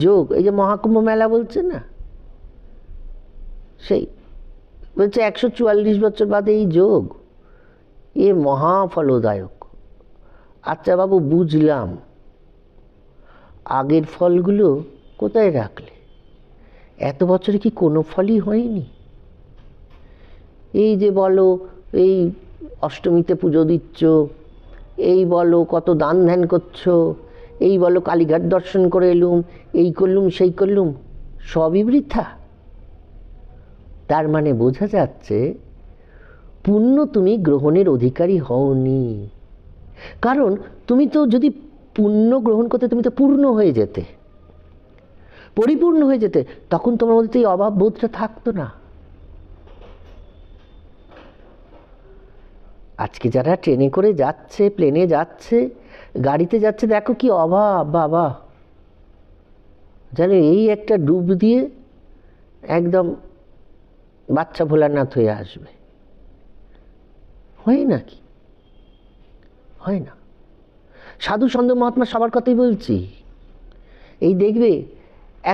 যোগ, এই যে মহাকুম্ভ মেলা বলছে না? সেই, বলছে একশো চুয়াল্লিশ বছর বাদে এই যোগ। এ মহা ফলদায়ক আচ্ছা বাবু, বুঝলাম। আগের ফলগুলো কোথায় রাখলে? এত বছরে কি কোনো ফলই হয়নি? এই যে বলো, এই অষ্টমীতে পুজো দিচ্ছ, এই বলো কত দান ধ্যান করছ এই বলো কালীঘাট দর্শন করে এলুম, এই করলুম, সেই করলুম, সবই বৃথা। তার মানে বোঝা যাচ্ছে, পুণ্য তুমি গ্রহণের অধিকারী হওনি। কারণ তুমি তো যদি পুণ্য গ্রহণ করতে, তুমি তো পূর্ণ হয়ে যেতে। পরিপূর্ণ হয়ে যেতে, তখন তোমার মধ্যে এই অভাব বোধটা থাকতো না। আজকে যারা ট্রেনে করে যাচ্ছে, প্লেনে যাচ্ছে গাড়িতে যাচ্ছে, দেখো কি অভাব, বাবা। জানো এই একটা ডুব দিয়ে একদম বাচ্চা ভোলানাথ হয়ে আসবে। হয় নাকি হয় না। সাধু সন্দেহ মহাত্মা সবার কথাই বলছি। এই দেখবে,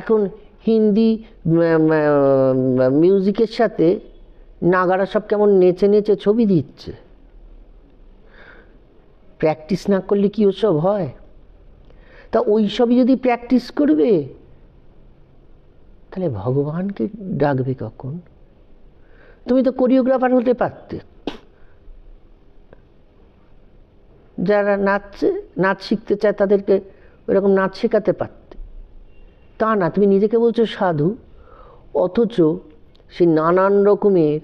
এখন হিন্দি মিউজিকের সাথে নাগারা সব কেমন নেচে নেচে ছবি দিচ্ছে। প্র্যাকটিস না করলে কি ওসব হয়? তা ওই সবই যদি প্র্যাকটিস করবে, তাহলে ভগবানকে ডাকবে কখন? তুমি তো কোরিওগ্রাফার হতে পারতে। যারা নাচছে, নাচ শিখতে চায় তাদেরকে ওইরকম নাচ শেখাতে পারতে। তা না, তুমি নিজেকে বলছো সাধু, অথচ সে নানান রকমের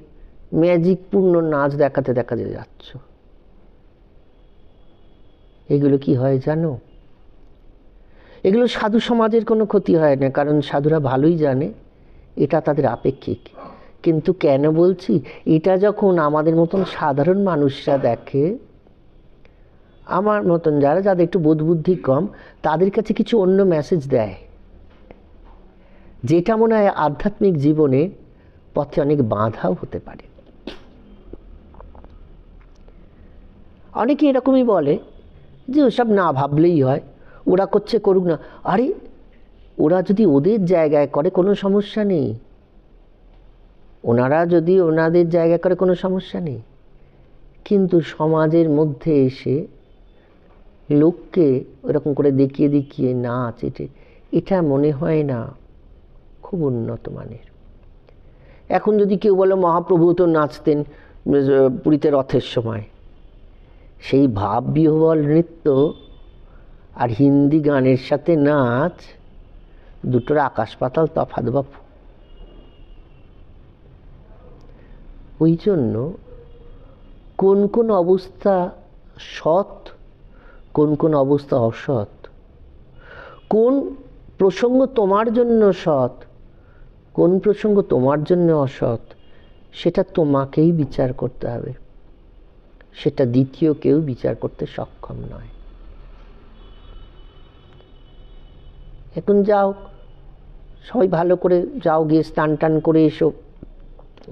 ম্যাজিকপূর্ণ নাচ দেখাতে দেখাতে যাচ্ছ। এগুলো কি হয় জানো? এগুলো সাধু সমাজের কোনো ক্ষতি হয় না, কারণ সাধুরা ভালোই জানে, এটা তাদের আপেক্ষিক। কিন্তু কেন বলছি? এটা যখন আমাদের মতন সাধারণ মানুষরা দেখে, আমার মতন যারা, যাদের একটু বোধবুদ্ধি কম, তাদের কাছে কিছু অন্য মেসেজ দেয়। যেটা মনে হয় আধ্যাত্মিক জীবনে পথে অনেক বাধাও হতে পারে। অনেকে এরকমই বলে যে ওসব না ভাবলেই হয়। ওরা করছে করুক না। আরে, ওরা যদি ওদের জায়গায় করে কোনো সমস্যা নেই। ওনারা যদি ওনাদের জায়গায় করে কোনো সমস্যা নেই। কিন্তু সমাজের মধ্যে এসে লোককে ওরকম করে দেখিয়ে দেখিয়ে নাচ এটে এটা মনে হয় না খুব উন্নত মানের। এখন যদি কেউ বলো মহাপ্রভু তো নাচতেন পুরীতে রথের সময়। সেই ভাব বিহবল নৃত্য আর হিন্দি গানের সাথে নাচ দুটোর আকাশ পাতাল তফাৎ বাপু ওই জন্য কোন কোন অবস্থা সৎ, কোন কোন অবস্থা অসৎ, কোন প্রসঙ্গ তোমার জন্য সৎ, কোন প্রসঙ্গ তোমার জন্য অসৎ, সেটা তোমাকেই বিচার করতে হবে। সেটা দ্বিতীয় কেউ বিচার করতে সক্ষম নয়। এখন যাও, সবাই ভালো করে যাও, গিয়ে স্নান টান করে এসো।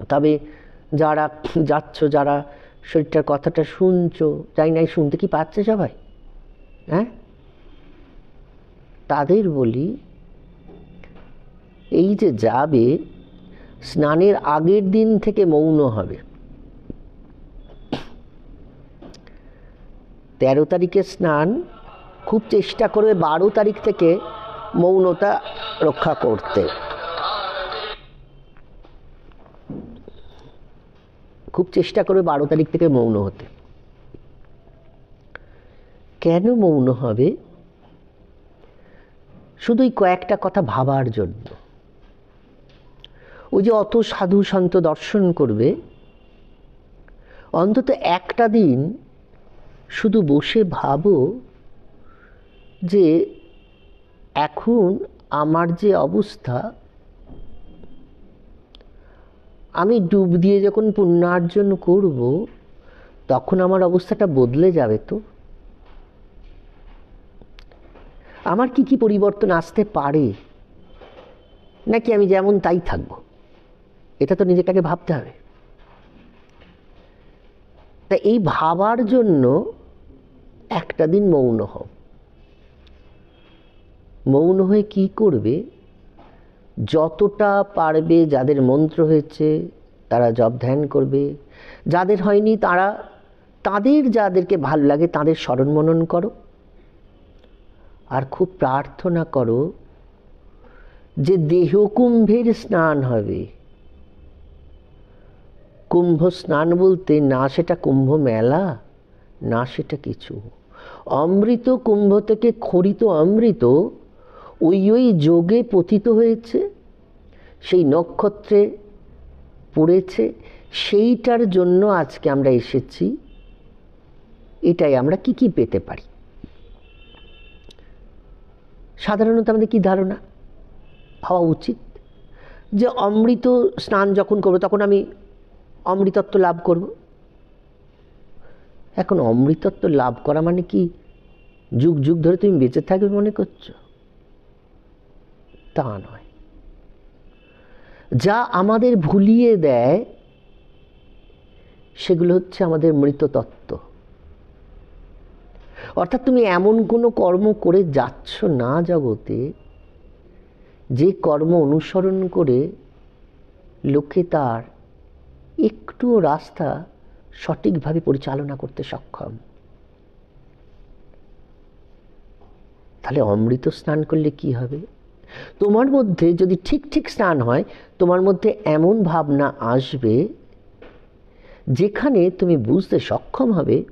তবে যারা যাচ্ছ, যারা শরীরটার কথাটা শুনছো যাই নাই শুনতে কি পাচ্ছে সবাই? হ্যাঁ? তাদের বলি, এই যে যাবে, স্নানের আগের দিন থেকে মৌন হবে। তেরো তারিখে স্নান, খুব চেষ্টা করবে বারো তারিখ থেকে মৌনতা রক্ষা করতে। খুব চেষ্টা করবে বারো তারিখ থেকে মৌন হতে। কেন মৌন হবে? শুধুই কয়েকটা কথা ভাবার জন্য। ওই যে অত সাধু সন্ত দর্শন করবে, অন্তত একটা দিন শুধু বসে ভাবো যে এখন আমার যে অবস্থা, আমি ডুব দিয়ে যখন পুণ্যার্জন করব, তখন আমার অবস্থাটা বদলে যাবে তো? আমার কি কি পরিবর্তন আসতে পারে? নাকি আমি যেমন তাই থাকব? এটা তো নিজেটাকে ভাবতে হবে। তা এই ভাবার জন্য একটা দিন মৌন হও। মৌন হয়ে কি করবে? যতটা পারবে যাদের মন্ত্র হয়েছে, তারা জব ধ্যান করবে। যাদের হয়নি তারা, তাদের যাদেরকে ভালো লাগে তাদের স্মরণ মনন করো। আর খুব প্রার্থনা করো যে দেহ কুম্ভের স্নান হবে। কুম্ভ স্নান বলতে না সেটা কুম্ভ মেলা না সেটা কিছু। অমৃত কুম্ভ থেকে খরিত অমৃত ওই ওই যোগে পতিত হয়েছে, সেই নক্ষত্রে পড়েছে, সেইটার জন্য আজকে আমরা এসেছি। এটাই আমরা কি কি পেতে পারি? সাধারণত আমাদের কি ধারণা? হওয়া উচিত যে অমৃত স্নান যখন করব তখন আমি অমৃতত্ব লাভ করব। এখন অমৃতত্ব লাভ করা মানে কি? যুগ যুগ ধরে তুমি বেঁচে থাকবে মনে করছ? তা নয়। যা আমাদের ভুলিয়ে দেয়, সেগুলো হচ্ছে আমাদের মৃততত্ত্ব। অর্থাৎ তুমি এমন কোনো কর্ম করে যাচ্ছ না জগতে, যে কর্ম অনুসরণ করে লোকে তার একটুও রাস্তা সঠিকভাবে পরিচালনা করতে সক্ষম। তাহলে অমৃত স্নান করলে কি হবে? তোমার মধ্যে যদি ঠিক ঠিক স্নান হয়, তোমার মধ্যে এমন ভাবনা আসবে, যেখানে তুমি বুঝতে সক্ষম হবে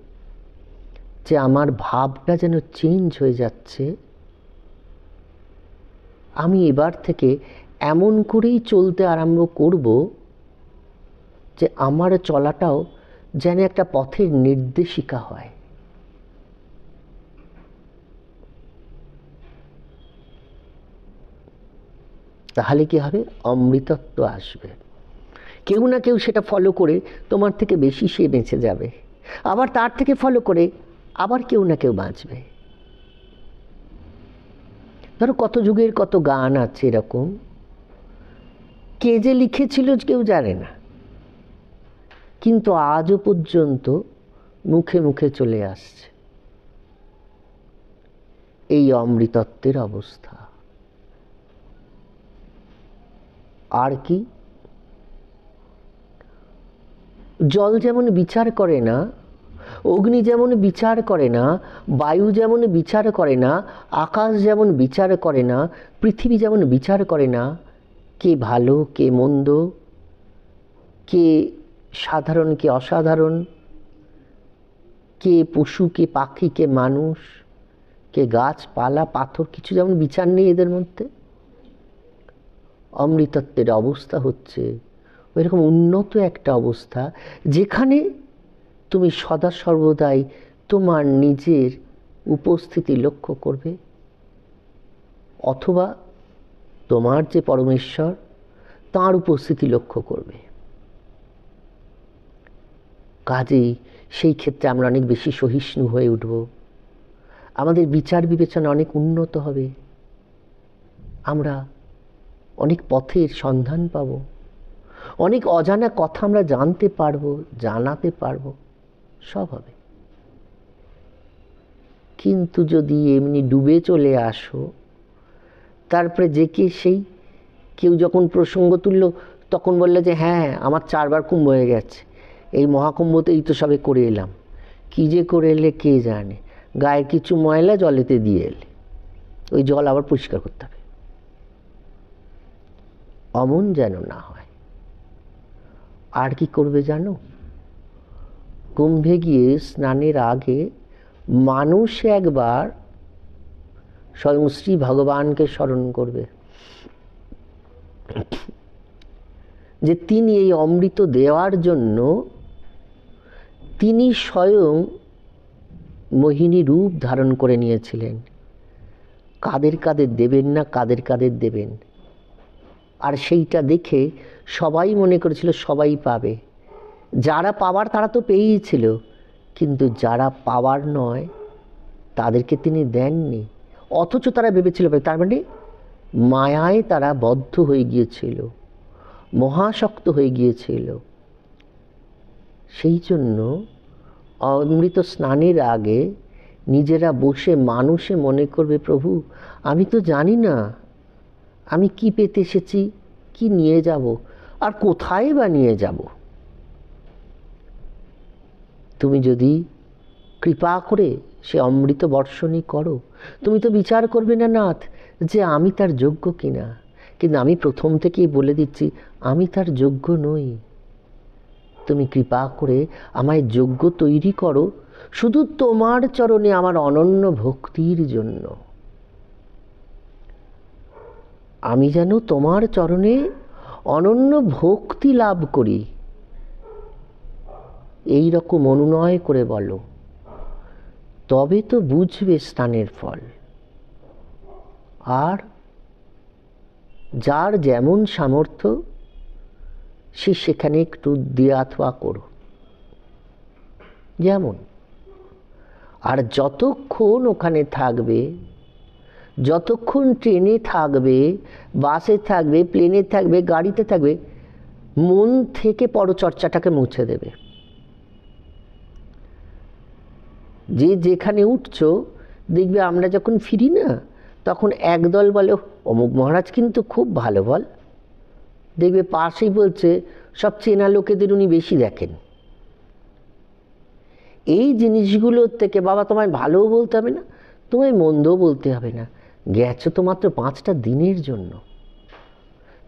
যে আমার ভাবটা যেন চেঞ্জ হয়ে যাচ্ছে। আমি এবার থেকে এমন করেই চলতে আরম্ভ করব যে আমার চলাটাও যেন একটা পথের নির্দেশিকা হয়। তাহলে কি হবে? অমৃতত্ব আসবে। কেউ না কেউ সেটা ফলো করে তোমার থেকে বেশি সে বেঁচে যাবে। আবার তার থেকে ফলো করে আবার কেউ না কেউ বাঁচবে। ধরো কত যুগের কত গান আছে এরকম। কে যে লিখেছিল কেউ জানে না। কিন্তু আজও পর্যন্ত মুখে মুখে চলে আসছে। এই অমৃতত্বের অবস্থা। আর কি? জল যেমন বিচার করে না, অগ্নি যেমন বিচার করে না, বায়ু যেমন বিচার করে না, আকাশ যেমন বিচার করে না, পৃথিবী যেমন বিচার করে না, কে ভালো, কে মন্দ, কে সাধারণ কে অসাধারণ? কে পশু, কে পাখি, কে মানুষ, কে গাছপালা পাথর, কিছু যেমন বিচার নেই এদের মধ্যে? অমৃতত্বের অবস্থা হচ্ছে ওইরকম উন্নত একটা অবস্থা যেখানে তুমি সদা সর্বদাই তোমার নিজের উপস্থিতি লক্ষ্য করবে। অথবা তোমার যে পরমেশ্বর, তাঁর উপস্থিতি লক্ষ্য করবে। কাজেই সেই ক্ষেত্রে আমরা অনেক বেশি সহিষ্ণু হয়ে উঠব। আমাদের বিচার বিবেচনা অনেক উন্নত হবে। আমরা অনেক পথের সন্ধান পাব। অনেক অজানা কথা আমরা জানতে পারব, জানাতে পারব। সব হবে। কিন্তু যদি এমনি ডুবে চলে আসো, তারপরে যে কে সেই, কেউ যখন প্রসঙ্গ তুলল, তখন বললে যে হ্যাঁ আমার চারবার কুম্ভ হয়ে গেছে। এই মহাকুম্ভতেই তো সবে করে এলাম। কী যে করে এলে কে জানে? গায়ের কিছু ময়লা জলেতে দিয়ে এলে। ওই জল আবার পরিষ্কার করতে হবে। অমন যেন না হয়। আর কি করবে জানো? কুম্ভে গিয়ে স্নানের আগে মানুষ একবার স্বয়ং শ্রী ভগবানকে স্মরণ করবে। যে তিনি এই অমৃত দেওয়ার জন্য তিনি স্বয়ং মোহিনী রূপ ধারণ করে নিয়েছিলেন। কাদের কাদের দেবেন না, কাদের কাদের দেবেন। আর সেইটা দেখে সবাই মনে করেছিল সবাই পাবে। যারা পাওয়ার তারা তো পেয়েই ছিল, কিন্তু যারা পাওয়ার নয়, তাদেরকে তিনি দেননি। অথচ তারা ভেবেছিল তার মানে মায়ায় তারা বদ্ধ হয়ে গিয়েছিল, মহাশক্ত হয়ে গিয়েছিল। সেই জন্য অমৃত স্নানের আগে নিজেরা বসে মানুষে মনে করবে, প্রভু, আমি তো জানি না, আমি কি পেতে এসেছি, কি নিয়ে যাব, আর কোথায় বা নিয়ে যাব? তুমি যদি কৃপা করে সে অমৃত বর্ষণই করো, তুমি তো বিচার করবে না নাথ যে আমি তার যোগ্য কিনা। কিন্তু আমি প্রথম থেকেই বলে দিচ্ছি, আমি তার যোগ্য নই। তুমি কৃপা করে আমায় যোগ্য তৈরি করো, শুধু তোমার চরণে আমার অনন্য ভক্তির জন্য। আমি যেন তোমার চরণে অনন্য ভক্তি লাভ করি। এই রকম অনুনয় করে বলো, তবে তো বুঝবে স্থানের ফল। আর যার যেমন সামর্থ্য সে সেখানে একটু দেয়া থোয়া করো। যেমন, আর যতক্ষণ ওখানে থাকবে, যতক্ষণ ট্রেনে থাকবে, বাসে থাকবে, প্লেনে থাকবে, গাড়িতে থাকবে, মন থেকে পরচর্চাটাকে মুছে দেবে। যে যেখানে উঠছো, দেখবে আমরা যখন ফিরি না, তখন একদল বলে অমুক মহারাজ কিন্তু খুব ভালো বল। দেখবে পাশেই বলছে সব চেনা লোকেদের উনি বেশি দেখেন। এই জিনিসগুলোর থেকে বাবা তোমায় ভালোও বলতে হবে না, তোমায় মন্দও বলতে হবে না। গেছো তো মাত্র পাঁচটা দিনের জন্য।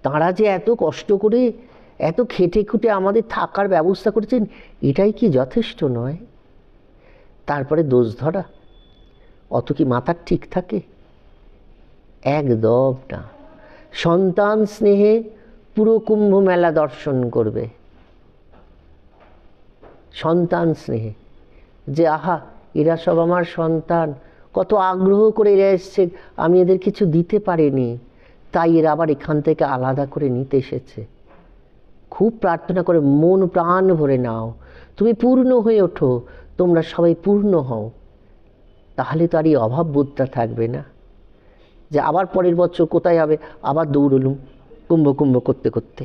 তাঁরা যে এত কষ্ট করে, এত খেটে খুঁটে আমাদের থাকার ব্যবস্থা করেছেন, এটাই কি যথেষ্ট নয়? তারপরে দোষ ধরা, অত কি মাথার ঠিক থাকে? একদম না। সন্তান স্নেহে পুরো কুম্ভ মেলা দর্শন করবে। সন্তান স্নেহে। যে, আহা, এরা সব আমার সন্তান। কত আগ্রহ করে এরা এসছে। আমি এদের কিছু দিতে পারিনি। তাই এরা আবার এখান থেকে আলাদা করে নিতে এসেছে। খুব প্রার্থনা করে, মন প্রাণ ভরে নাও। তুমি পূর্ণ হয়ে ওঠো। তোমরা সবাই পূর্ণ হও। তাহলে তো আর এই অভাব বোধটা থাকবে না। যে, আবার পরের বছর কোথায় হবে? আবার দৌড়লুম। কুম্ভ কুম্ভ করতে করতে